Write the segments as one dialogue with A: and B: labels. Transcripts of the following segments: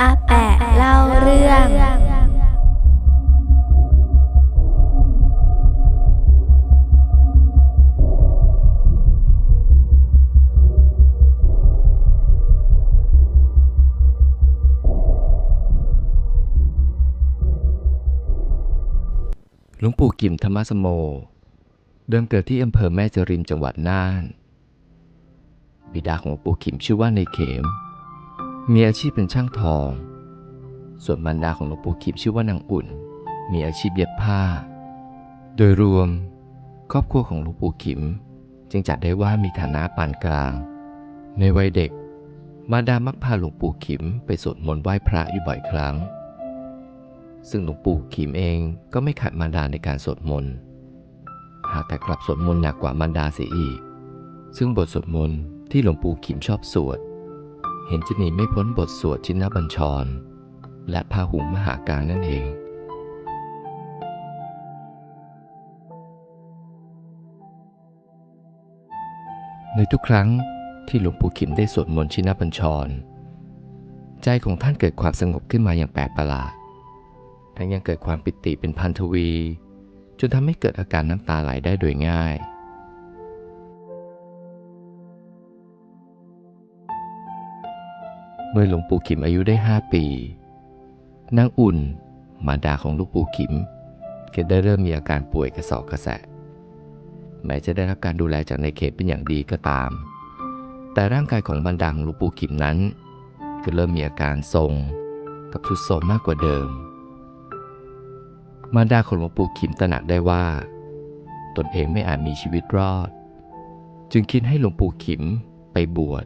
A: อาแปะเล่าเรื่อง
B: หลวงปู่กิมธรรมสโม เดิมเกิดที่อำเภอแม่จริมจังหวัดน่าน บิดาของหลวงปู่ขิมชื่อว่าในเขม มีอาชีพเป็นช่างทอง ส่วนมารดาของหลวงปู่ขิมชื่อว่านางอุ่น มีอาชีพเย็บผ้า โดยรวม ครอบครัวของหลวงปู่ขิม จึงจัดได้ว่ามีฐานะปานกลาง ในวัยเด็ก มารดามักพาหลวงปู่ขิมไปสวดมนต์ไหว้พระอยู่บ่อยครั้ง ซึ่งหลวงปู่ขีมเองก็ไม่ขัดมารดาในการสวดมนต์ หากแต่กลับสวดมนต์หนักกว่ามารดาเสียอีก ซึ่งบทสวดมนต์ที่หลวงปู่ขีมชอบสวด เห็นจะหนีไม่พ้นบทสวดชินบัญชร และพาหุงมหาการนั่นเอง ในทุกครั้งที่หลวงปู่ขิมได้สวดมนต์ชินบัญชร ใจของท่านเกิดความสงบขึ้นมาอย่างแปลกประหลาด ทั้งยังเกิดความปิติเป็นพันทวี จนทำให้เกิดอาการน้ำตาไหลได้โดยง่าย เมื่อหลวงปู่ขิมอายุได้5ปีนางอุ่นมารดาของลูกปู่ขิมก็ได้เริ่มมีอาการป่วยกระสอบกระแสะแม้จะได้รับการดูแลจากในเขตเป็นอย่างดีก็ตาม แต่ร่างกายของบรรดาของลูกปู่ขิมนั้น ก็เริ่มมีอาการทรงกับทุดโทรมมากกว่าเดิม มารดาของหลวงปู่ขิมตระหนักได้ว่า ตนเองไม่อาจมีชีวิตรอด จึงคิดให้หลวงปู่ขิมไปบวช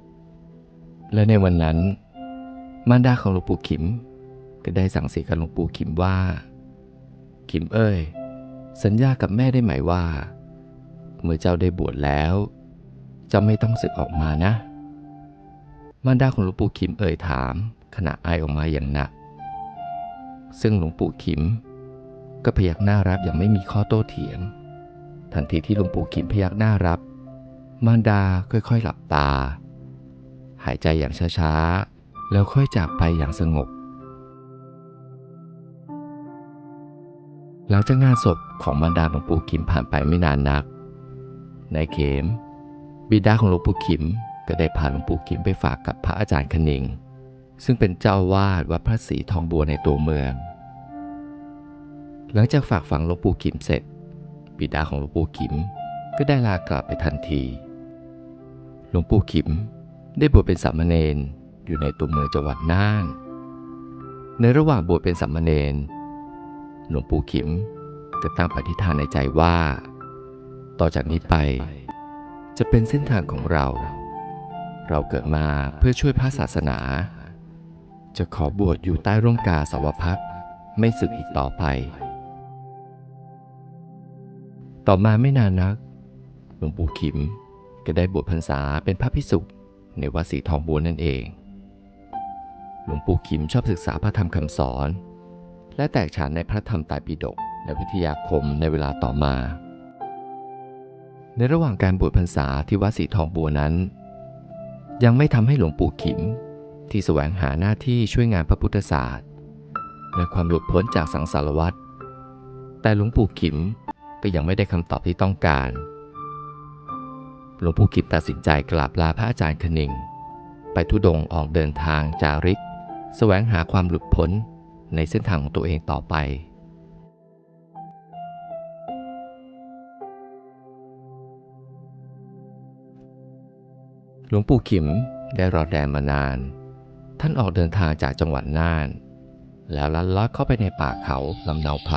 B: และในวันนั้น มารดาของหลวงปู่ขิม ก็ได้สั่งเสียกับหลวงปู่ขิมว่า ขิมเอ้ย สัญญากับแม่ได้ไหมว่า เมื่อเจ้าได้บวชแล้วจ้าไม่ต้องสึกออกมานะ มารดาของหลวงปู่ขิมเอ่ยถามขณะไอออกมาอย่างหนัก ซึ่งหลวงปู่ขิม ก็พยักหน้ารับอย่างไม่มีข้อโต้เถียง ทันทีที่หลวงปู่ขิมพยักหน้ารับ มารดาค่อยๆหลับตา หายใจอย่างช้าๆ แล้วค่อยจากไปอย่างสงบ หลังจากงานศพของมารดาหลวงปู่ขิมผ่านไปไม่นานนัก นายเขม บิดาของหลวงปู่ขิมก็ได้พาหลวงปู่ขิมไปฝากกับพระอาจารย์คณิง ซึ่งเป็นเจ้าวาดวัดพระศรีทองบัวในตัวเมือง หลังจากฝากฝังหลวงปู่ขิมเสร็จ บิดาของหลวงปู่ขิมก็ได้ลากลับไปทันที หลวงปู่ขิมได้บวชเป็นสามเณร อยู่ในตัวเมืองจังหวัดน่าน ในระหว่างบวชเป็นสามมาเณรหลวงปู่ขิมก็ตั้งปฏิฐานในใจว่า ต่อจากนี้ไป จะเป็นเส้นทางของเรา เราเกิดมาเพื่อช่วยพระศาสนา จะขอบวชอยู่ใต้ร่มกาสาวพักไม่สึกอีกต่อไป ต่อมาไม่นานนัก หลวงปู่ขิมก็ได้บวชพรรษาเป็นพระภิกษุในวัดศรีทองบัวนั่นเอง หลวงปู่ขิมชอบศึกษาพระธรรมคำสอน และแตกฉานในพระธรรมไตรปิฎกและวิทยาคมในเวลาต่อมา ในระหว่างการบวชพรรษาที่วัดศรีทองบัวนั้น ยังไม่ทำให้หลวงปู่ขิมที่แสวงหาหน้าที่ช่วยงานพระพุทธศาสตร์ และความหลุดพ้นจากสังสารวัฏแต่หลวงปู่ขิมก็ยังไม่ได้คำตอบที่ต้องการ หลวงปู่ขิมตัดสินใจกราบลาพระอาจารย์คณิง ไปทุดงออกเดินทางจาริก แสวงหาความหลุดพ้นในเส้นทางของตัวเองต่อไป หลวงปู่ขิมได้รอแดนมานาน ท่านออกเดินทางจากจังหวัดน่าน แล้วลัดเลาะเข้าไปในป่าเขาลำเนาไพร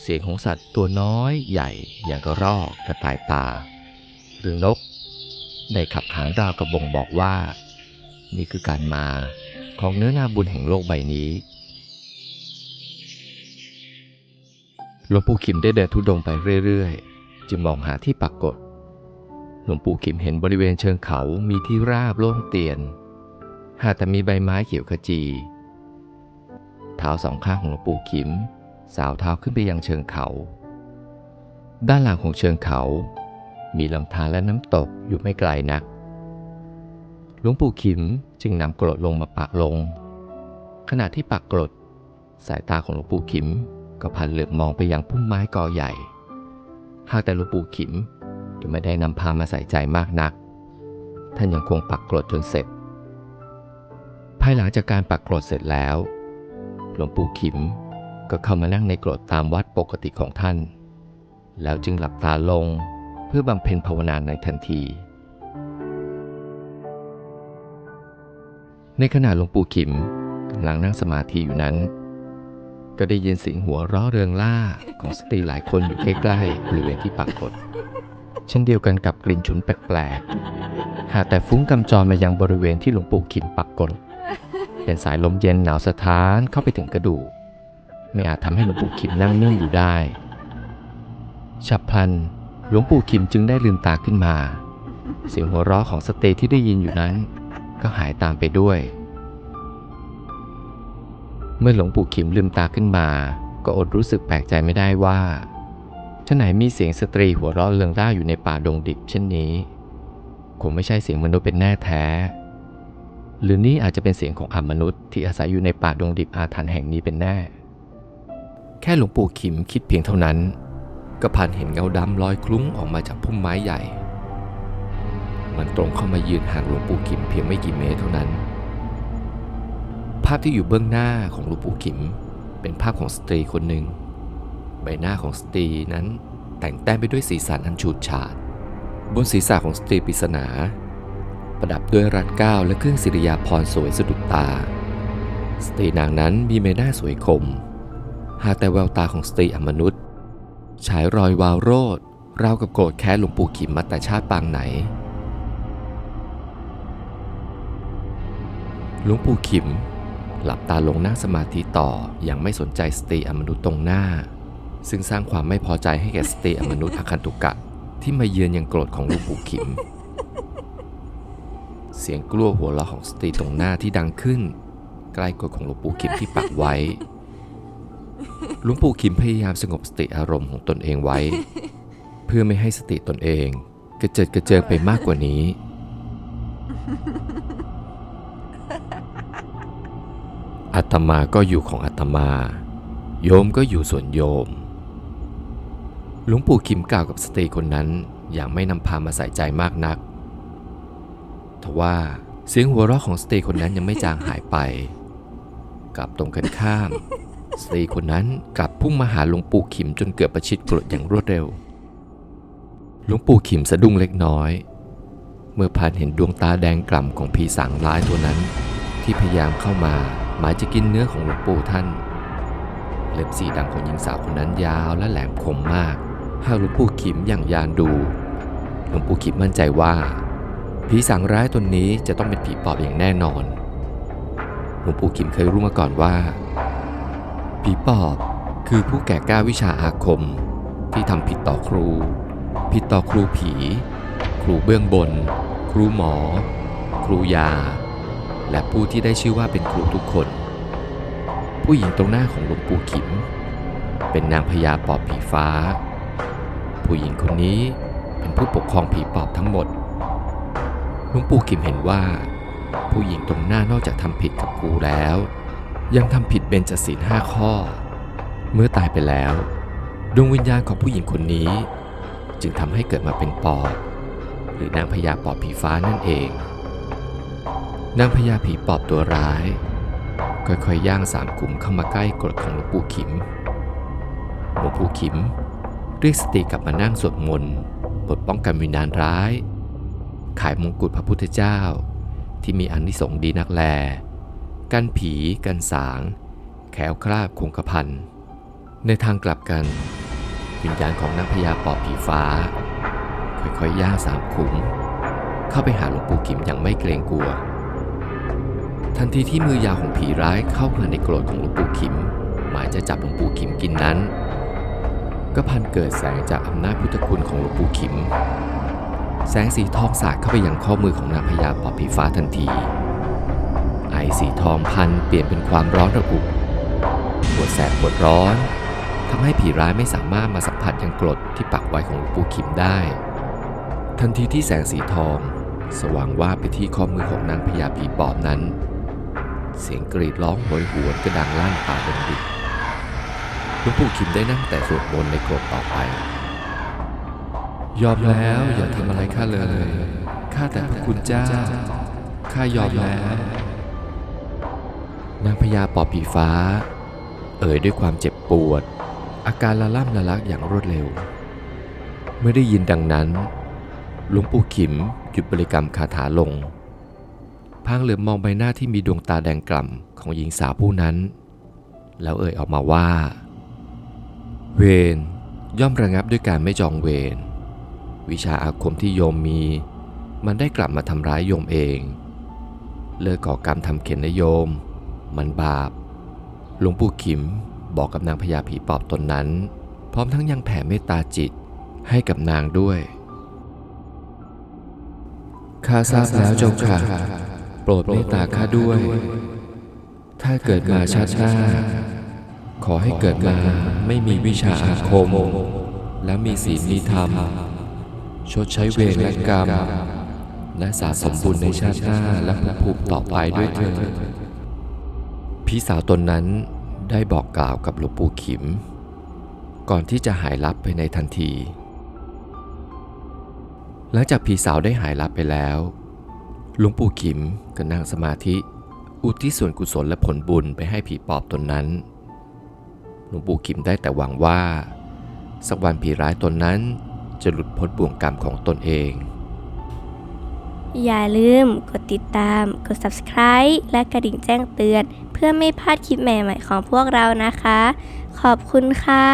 B: เสียงของสัตว์ตัวน้อยใหญ่อย่างกระรอกกระต่ายป่า หรือนก ได้ขับหางดาวกระบงบอกว่า นี่คือการมา ของเนื้อนาบุญแห่งโลกใบนี้หลวงปู่ขิมได้เดินทุดงไปเรื่อยๆ จึงมองหาที่ปรากฏหลวงปู่ขิมเห็นบริเวณเชิงเขามีที่ราบโล่งเตียน หากแต่มีใบไม้เขียวขจี เท้าสองข้างของหลวงปู่ขิม สาวเท้าขึ้นไปยังเชิงเขา ด้านหลังของเชิงเขา มีลำธารและน้ำตกอยู่ไม่ไกลนัก หลวงปู่ขิมจึงนำกรดลงมาปะลง ขณะที่ปักกรด สายตาของหลวงปู่ขิมก็พันเหลือบมองไปยังพุ่มไม้กอใหญ่ หากแต่หลวงปู่ขิมจะไม่ได้นำพามาใส่ใจมากนัก ท่านยังคงปักกรดจนเสร็จ ภายหลังจากการปักกรดเสร็จแล้ว หลวงปู่ขิมก็เข้ามานั่งในกรดตามวัดปกติของท่าน แล้วจึงหลับตาลงเพื่อบำเพ็ญภาวนาในทันที ในขณะหลวงปู่ขิมกำลังนั่งสมาธิอยู่นั้น ก็ได้ยินเสียงหัวเราะเริงล่าของสตรีหลายคนอยู่ใกล้ๆบริเวณที่ปักกรดเช่นเดียวกันกับกลิ่นฉุนแปลกๆ หากแต่ฟุ้งกำจรมายังบริเวณที่หลวงปู่ขิมปักกรดเป็นสายลมเย็นหนาวสะท้านเข้าไปถึงกระดูก ไม่อาจทำให้หลวงปู่ขิมนั่งนิ่งอยู่ได้ ฉับพลันหลวงปู่ขิมจึงได้ลืมตาขึ้นมา เสียงหัวเราะของสเตย์ที่ได้ยินอยู่นั้น ก็หายตามไปด้วย เมื่อหลวงปู่ขิมลืมตาขึ้นมา ก็อดรู้สึกแปลกใจไม่ได้ว่าท่าไหนมีเสียงสตรีหัวเราะเริงร่าอยู่ในป่าดงดิบเช่นนี้ คงไม่ใช่เสียงมนุษย์เป็นแน่แท้ หรือนี่อาจจะเป็นเสียงของอมนุษย์ที่อาศัยอยู่ในป่าดงดิบอาถรรพ์แห่งนี้เป็นแน่ แค่หลวงปู่ขิมคิดเพียงเท่านั้น ก็พันเห็นเงาดำลอยคลุ้งออกมาจากพุ่มไม้ใหญ่ มันตรงเข้ามายืนห่างหลวงปู่ขิมเพียงไม่กี่เมตรเท่านั้น ภาพที่อยู่เบื้องหน้าของหลวงปู่ขิม เป็นภาพของสตรีคนหนึ่ง ใบหน้าของสตรีนั้นแต่งแต้มไปด้วยสีสันอันฉูดฉาด บนศีรษะของสตรีปริศนา ประดับด้วยรัดเก้าและเครื่องศิริยาภรณ์สวยสะดุดตา สตรีนางนั้นมีใบหน้าสวยคม หากแต่แววตาของสตรีอมนุษย์ฉายรอยวาวโรดราวกับโกรธแค้นหลวงปู่ขิมมาแต่ชาติปางไหน หลวงปู่ขิม หลับตาลงนั่งสมาธิต่ออย่างไม่สนใจสตรีอมนุษย์ตรงหน้า ซึ่งสร้างความไม่พอใจให้แก่สตรีอมนุษย์อคันตุกะ ที่มาเยือนอย่างโกรธของหลวงปู่ขิม เสียงกลัวหัวเราะของสตรีตรงหน้าที่ดังขึ้น ใกล้กว่าของหลวงปู่ขิมที่ปักไว้หลวงปู่ขิมพยายามสงบสติอารมณ์ของตนเองไว้ เพื่อไม่ให้สติตนเอง กระเจิดกระเจิงไปมากกว่านี้ อาตมาก็อยู่ของอาตมา โยมก็อยู่ส่วนโยม หลวงปู่ขิมกล่าวกับสตรีคนนั้นอย่างไม่นำพามาใส่ใจมากนัก ทว่าเสียงหัวเราะของสตรีคนนั้นยังไม่จางหายไป กลับตรงกันข้าม สตรีคนนั้นกลับพุ่งมาหาหลวงปู่ขิมจนเกือบประชิดกรดอย่างรวดเร็ว หลวงปู่ขิมสะดุ้งเล็กน้อย เมื่อผ่านเห็นดวงตาแดงกล่ำของผีสางร้ายตัวนั้น ที่พยายามเข้ามาหมายจะกินเนื้อของหลวงปู่ท่าน เล็บสีดำของหญิงสาวคนนั้นยาวและแหลมคมมาก หากหลวงปู่ขิมอย่างยานดูหลวงปู่ขิมมั่นใจว่า ผีสางร้ายตนนี้จะต้องเป็นผีปอบอย่างแน่นอนหลวงปู่ขิมเคยรู้มาก่อนว่า ผีปอบคือผู้แก่กล้าวิชาอาคมที่ทำผิดต่อครู ผิดต่อครูผี รูเบื้องบน ครูหมอ ครูยา และผู้ที่ได้ชื่อว่าเป็นครูทุกคน ผู้หญิงตรงหน้าของหลวงปู่ขิม เป็นนางพญาปอบผีฟ้า ผู้หญิงคนนี้เป็นผู้ปกครองผีปอบทั้งหมดหลวงปู่ขิมเห็นว่า ผู้หญิงตรงหน้านอกจากทำผิดกับครูแล้ว ยังทำผิดเบญจศีลห้าข้อ เมื่อตายไปแล้ว ดวงวิญญาณของผู้หญิงคนนี้ จึงทำให้เกิดมาเป็นปอบ หรือนางพญาปอบผีฟ้านั่นเอง นางพญาผีปอบตัวร้าย ค่อยๆย่างสามขุมเข้ามาใกล้กรดของหลวงปู่ขิม หลวงปู่ขิมเรียกสติกลับมานั่งสวดมนต์ปลดป้องกันวิญญาณร้าย ขายมงกุฎพระพุทธเจ้า ที่มีอานิสงส์ดีนักแล กันผีกันสาง แขวคลาดคงกระพันในทางกลับกัน วิญญาณของนางพญาปอบผีฟ้า ค่อยย่าสามขุม เข้าไปหาหลวงปู่ขิมอย่างไม่เกรงกลัว ทันทีที่มือยาวของผีร้ายเข้ามาในโกรธของหลวงปู่ขิม หมายจะจับหลวงปู่ขิมกินนั้น ก็พันเกิดแสงจากอำนาจพุทธคุณของหลวงปู่ขิม แสงสีทองสาดเข้าไปยังข้อมือของนางพญาปอบผีฟ้าทันที ไอสีทองพันเปลี่ยนเป็นความร้อนระอุปวดแสบปวดร้อนทำให้ผีร้ายไม่สามารถมาสัมผัสยังกรดที่ปักไว้ของหลวงปู่ขิมได้ ทันทีที่แสงสีทอง สว่างว่าบไปที่ข้อมือของนางพญาผีปอบนั้น เสียงกรีดร้องโหยหวนก็ดังลั่นป่าดงดิบหลวงปู่ขิมได้นั่งแต่สวดมนต์ในกรดต่อไป ยอมแล้วอย่าทำอะไรข้าเลย ข้าแต่พระคุณเจ้า ข้ายอมแล้ว นางพญาปอบผีฟ้า เอ่ยด้วยความเจ็บปวด อาการละล่ำละลักอย่างรวดเร็ว เมื่อได้ยินดังนั้น หลวงปู่ขิมหยุดบริกรรมคาถาลง พางเหลือมองใบหน้าที่มีดวงตาแดงกล่ำของหญิงสาวผู้นั้น แล้วเอ่ยออกมาว่า เวรย่อมระงับด้วยการไม่จองเวรวิชาอาคมที่โยมมี มันได้กลับมาทำร้ายโยมเอง เลิกก่อกรรมทำเข็นนะโยม มันบาป หลวงปู่ขิมบอกกับนางพญาผีปอบตนนั้น พร้อมทั้งยังแผ่เมตตาจิตให้กับนางด้วย ข้าทราบแล้วเจ้าค่ะ โปรดเมตตาข้าด้วย ถ้าเกิดมาชาติหน้า ขอให้เกิดมาไม่มีวิชาอาคม และมีศีลมีธรรม ชดใช้เวรและกรรม และสะสมบุญในชาติหน้าและภพภูมิต่อไปด้วยเถิดพี่สาวตนนั้นได้บอกกล่าวกับหลวงปู่ขิม ก่อนที่จะหายลับไปในทันที หลังจากพี่สาวได้หายลับไปแล้วหลวงปู่ขิมก็นั่งสมาธิ อุทิศส่วนกุศลและผลบุญไปให้ผีปอบตนนั้นหลวงปู่ขิมได้แต่หวังว่า สักวันผีร้ายตนนั้นจะหลุดพ้นบ่วงกรรมของตนเอง
A: อย่าลืมกดติดตาม กด subscribe และกระดิ่งแจ้งเตือน เพื่อไม่พลาดคลิปใหม่ๆของพวกเรานะคะ ขอบคุณค่ะ